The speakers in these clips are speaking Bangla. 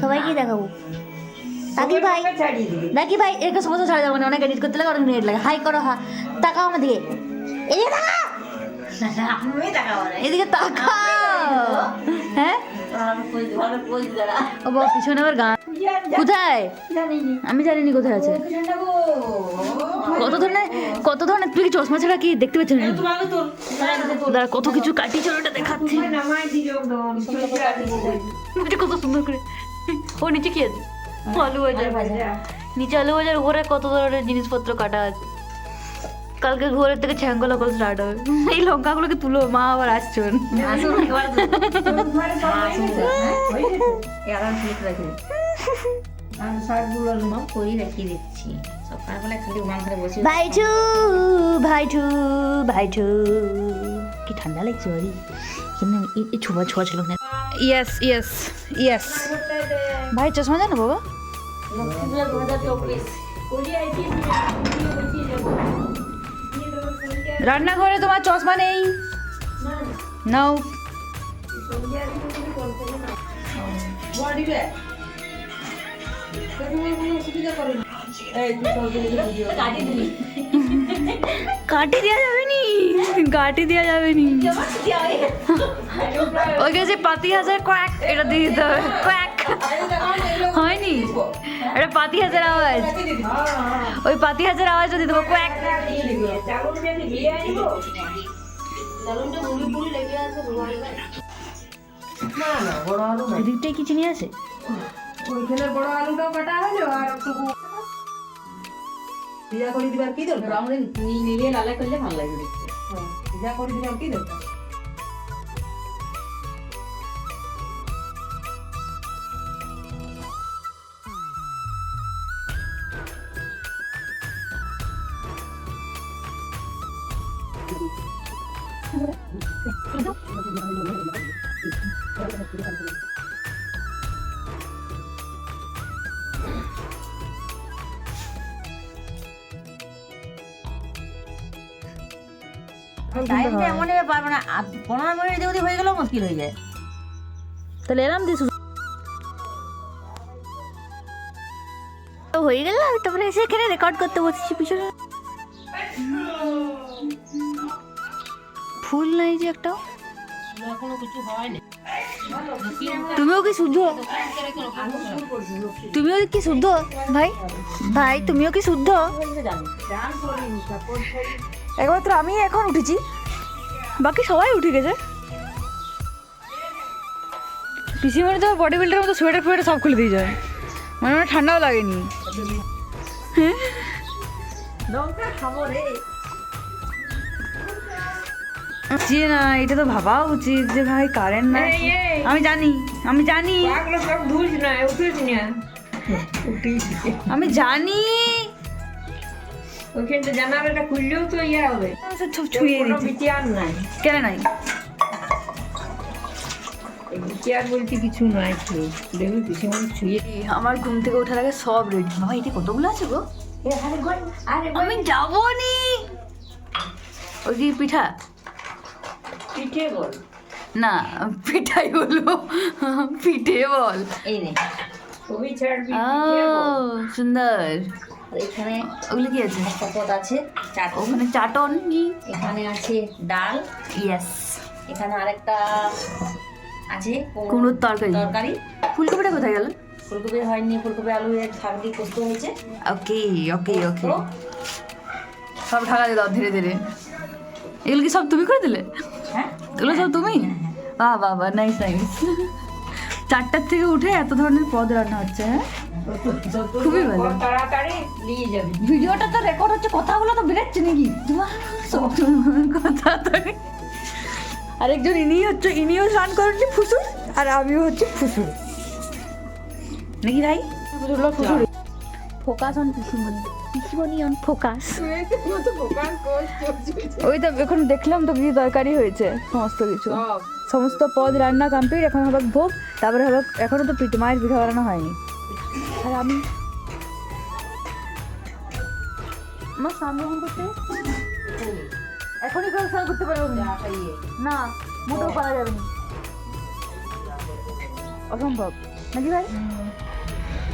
সবাইকে দেখাবো। তাকি ভাই? নাকি ভাই? এরকম সমস্যা ছাড়া যাব না। অনেক এডিট করতে লাগে অনেক লাগে। হাই করো হা। তাকাও আমার দিকে। এদিকে তাকাও। এদিকে তাকাও। ও বাবা পিছনে আবার গান। কোথায়? আমি জানিনি কোথায় আছে। কত ধরনের কত ধরনের তুই কি চশমা ছাড়া কি দেখতে পাচ্ছিস? না দাঁড়া কত কিছু কাটি দেখাচ্ছি। দিল একদম এটা কত সুন্দর করে ও নিচে কি আছে? আলু বাজার। নিচে আলু বাজার উপরে কত ধরনের জিনিসপত্র কাটা আছে? কালকে ভোরের থেকে ছ্যাঙ্গো লকল স্টার্ট হবে। এই লঙ্কাগুলোকে তুলো মা আবার আসছেন কি ঠান্ডা লাগছে বাড়ি কিন্তু এই ছোঁয়া ছোঁয়া ছিল না। ইয়েস ইয়েস ইয়েস ভাই চশমা জানো বাবা। লক্ষ্মীগুলো দু হাজার চব্বিশ রান্নাঘরে তোমার চশমা নেই? নাও। কাটি দেওয়া যাবে নি কাটি দেওয়া যাবে নি ওই গেছে পাতি হাজার কয়েক। এটা দিয়ে দিতে হবে। কয়েক। হয়নি? এটা পাতি হাজার আওয়াজ। ওই পাতি হাজার আওয়াজটা দিয়ে দেবো কয়েক যদি আলু কি চিনি আছে? ওইখানে বড় আলুটাও কাটা হলো আর একটুকু পিজা করে দিবার কি দরকার আমরা নিয়ে লালা করলে ভালো লাগবে দেখতে। করে দিবার কি দরকার? টাইমটা এমন এ পারবে না। আধ- পনেরো মিনিট যদি হয়ে গেলেও মুশকিল হয়ে যায়। তাহলে এরাম দিস। তো হয়ে গেল তারপরে এসে এখানে রেকর্ড করতে বসেছি পিছনে। ফুল নাই যে একটা তুমিও কি শুদ্ধ? তুমিও কি শুদ্ধ? ভাই ভাই, তুমিও কি শুদ্ধ? একমাত্র আমি এখন উঠেছি। বাকি সবাই উঠে গেছে। পিসিমণি তো বডি বিল্ডারের মতো সোয়েটার ফোয়েটার সব খুলে দিয়ে যায়। মানে আমার ঠান্ডাও লাগেনি। লঙ্কা জি না এটা তো ভাবা উচিত যে ভাই কারেন্ট না। আমি জানি আমি জানি। আমি জানি। ওইখানটা জানালাটা খুললেও তো ইয়া হবে। সব সব ছুঁয়ে দিচ্ছি। নাই। কেন নাই? কিছু নাই আমার ঘুম থেকে ওঠার আগে সব রেডি বাবা এটি কতগুলো আছে গো? আরে আমি যাব নি। ওই কি পিঠা। পিঠে বল। না পিঠাই বলব পিঠে বল। এই নে। ছবি ছাড়বি ও সুন্দর। এখানে ওগুলো কি আছে? একটা পদ আছে চাট ওখানে চাটন। এখানে আছে ডাল। ইয়েস এখানে আরেকটা আছে কুমড়োর তরকারি। তরকারি। ফুলকপিটা কোথায় গেল? ফুলকপি হয়নি ফুলকপি আলু এর শাক দিয়ে পোস্ত হয়েছে। ওকে ওকে ওকে। সব ঢাকা দিয়ে দাও ধীরে ধীরে। এগুলো কি সব তুমি করে দিলে? হ্যাঁ। এগুলো সব তুমি? বাহ বাহ বাহ নাইস নাইস চারটার থেকে উঠে এত ধরনের পদ রান্না হচ্ছে হ্যাঁ? খুবই ভালো। তাড়াতাড়ি নিয়ে যাবি। ভিডিওটা তো রেকর্ড হচ্ছে কথাগুলো তো বেরোচ্ছে নাকি? সব কথা তো আরেকজন ইনি হচ্ছে ইনিও স্নান করেননি ফুসুর আর আমিও হচ্ছে ফুসুর। নাকি ভাই? ফুসুর ফোকাস অন পিসিমণি। পিসিমণি অন ফোকাস ওই তো এখন দেখলাম তো কি তরকারি হয়েছে। সমস্ত কিছু। সমস্ত পদ রান্না কমপ্লিট এখন হবে ভোগ তারপরে হবে এখনও তো পিঠে মায়ের পিঠা বানানো হয়নি। আর আমি আমার সামনে করতে এখনই কেউ স্নান করতে পারব না। না মোটেও পারা যাবে না। অসম্ভব। নাকি ভাই?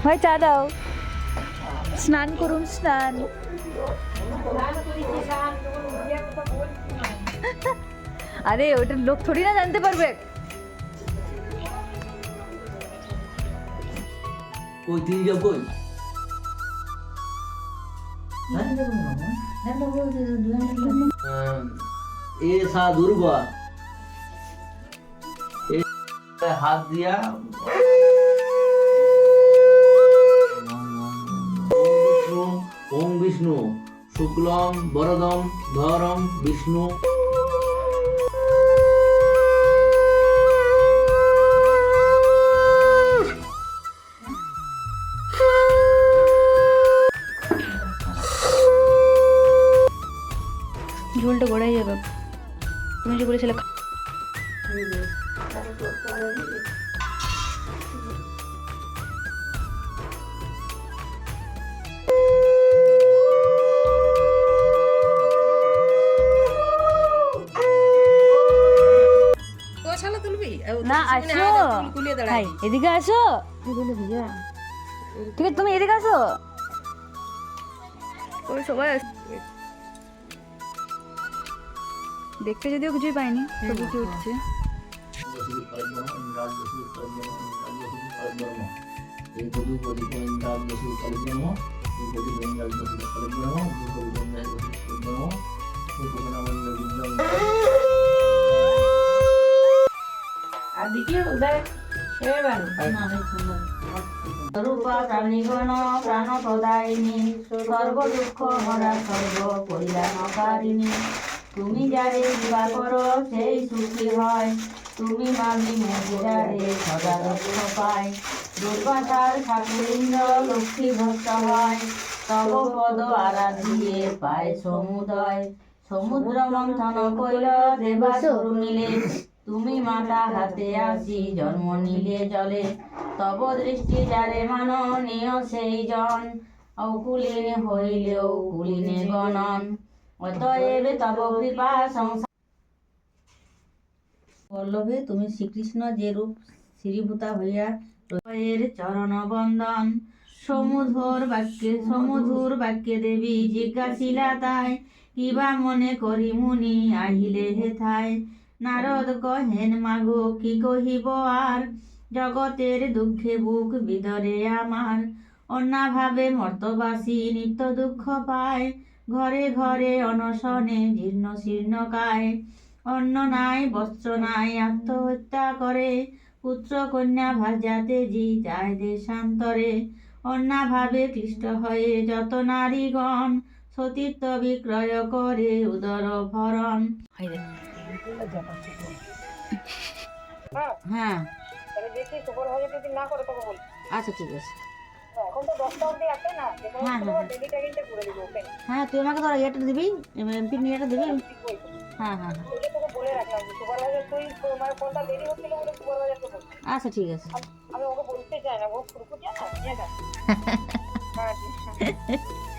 ভাই চা দাও। স্নান করুন স্নান আরে ওটা লোক থোড়ি না জানতে পারবে কই তুই যাও কই এ সা দুর্গা এ হাত দিয়া বিষ্ণু। শুক্লম বরদম ধরম বিষ্ণু। ঝোলটা গড়াই যাবে। তুমি যে বলেছিলে খা- তুলবি? না আসো। হাই এদিকে আসো। ঠিক আছে তুমি এদিকে আসো। ওই সবাই দেখতে যদিও কিছুই পাইনি ছবি কি উঠছে আর তুমি যারে বিবাহ করো, সেই সুখী হয়। তুমি মামি মন্দিরারে সদা দুঃখ পায়। দুর্বাসার ঠাকুরিন্দ্র লক্ষ্মী ভক্ত হয়। তব পদ আরাধিয়ে পায় সমুদয়। সমুদ্র মন্থন কইল দেবাসুর মিলে। তুমি মাতা হাতে আসি, জন্ম নিলে জলে। তব দৃষ্টি যারে মাননীয় সেই জন। অকুলিনে হইলেও কুলিনে গণন। অতএব তব কৃপা সংসার। বল্লভে তুমি শ্রীকৃষ্ণ যে রূপ শ্রীভূতা হইয়া এর চরণ বন্দন সমুধর বাক্যে, সমুধুর বাক্যে দেবী জিজ্ঞাসিলা তাই, কিবা মনে করি মুনি আহিলে হে হেথায় নারদ কহেন, মাগো, কি কহিব আর? জগতের দুঃখে বুক বিদরে আমার। অন্যাভাবে মর্তবাসী নিত্য দুঃখ পায়। ঘরে ঘরে অনশনে জীর্ণ শীর্ণ কায়। অন্ন নাই, বস্ত্র নাই, আত্মহত্যা করে। পুত্র কন্যা ভাজাতে জি যায় দেশান্তরে। অন্যাভাবে ক্লিষ্ট হয়ে যত নারীগণ সতীত্ব বিক্রয় করে উদর ভরণ হ্যাঁ। আচ্ছা ঠিক আছে। হ্যাঁ হ্যাঁ হ্যাঁ। তুই আমাকে ধর ইয়েটা দিবি এমপি নিয়েটা দিবি। হ্যাঁ হ্যাঁ হ্যাঁ। আচ্ছা ঠিক আছে।